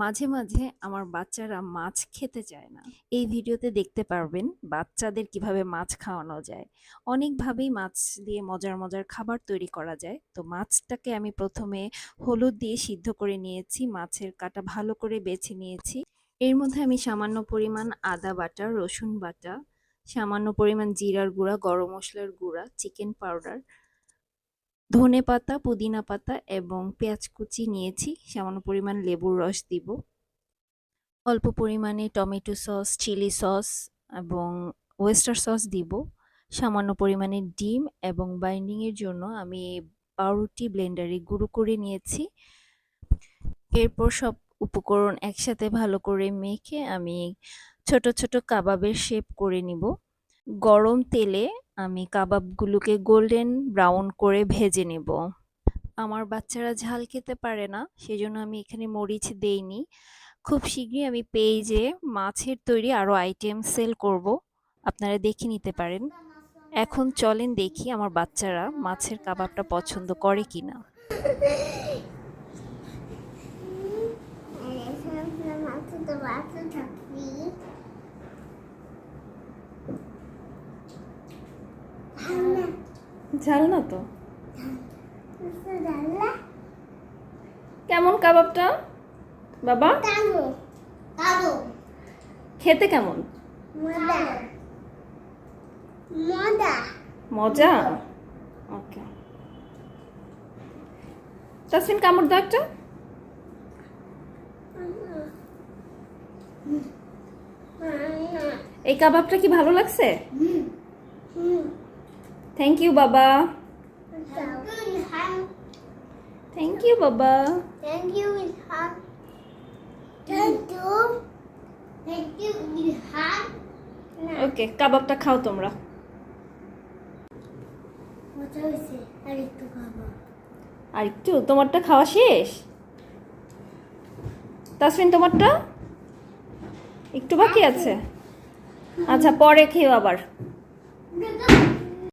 মাঝে মাঝে আমার বাচ্চারা মাছ খেতে চায় না। এই ভিডিওতে দেখতে পারবেন বাচ্চাদের কীভাবে মাছ খাওয়ানো যায়। অনেকভাবেই মাছ দিয়ে মজার মজার খাবার তৈরি করা যায়। তো মাছটাকে আমি প্রথমে হলুদ দিয়ে সিদ্ধ করে নিয়েছি, মাছের কাটা ভালো করে বেছে নিয়েছি। এর মধ্যে আমি সামান্য পরিমাণ আদা বাটা, রসুন বাটা, সামান্য পরিমাণ জিরার গুঁড়া, গরম মশলার গুঁড়া, চিকেন পাউডার ধনে পাতা, পুদিনা পাতা এবং পেঁয়াজ কুচি নিয়েছি। সামান্য পরিমাণ লেবুর রস দিব। অল্প পরিমাণে টমেটো সস, চিলি সস এবং ওয়েস্টার সস দিব। সামান্য পরিমাণে ডিম এবং বাইন্ডিংয়ের জন্য আমি পাউরুটি ব্লেন্ডারে গুঁড়ো করে নিয়েছি। এরপর সব উপকরণ একসাথে ভালো করে মেখে আমি ছোট ছোট কাবাবের শেপ করে নিব। গরম তেলে আমি কাবাবগুলোকে গোল্ডেন ব্রাউন করে ভেজে নেব। আমার বাচ্চারা ঝাল খেতে পারে না, সেজন্য আমি এখানে মরিচ দেইনি। খুব শীঘ্রই আমি পেয়ে পেজে মাছের তৈরি আরও আইটেম সেল করব। আপনারা দেখে নিতে পারেন। এখন চলেন দেখি আমার বাচ্চারা মাছের কাবাবটা পছন্দ করে কিনা। ঝাল না তো? কেমন কাবাবটা? বাবা? খেতে কেমন? মজা? ওকে। তাসমিন কামড় দাও একটা। এই কাবাবটা কি ভালো লাগছে? থ্যাংক ইউ বাবা থ্যাংক ইউ বাবা Thank you, Ilhan. Thank you. Thank you, Ilhan. Okay কাবাবটা খাও তোমরা মজা হয়েছে আর একটু খাব আর একটু তোমারটা খাওয়া শেষ তাসমিন তোমারটা একটু বাকি আছে আচ্ছা পরে খেও আবার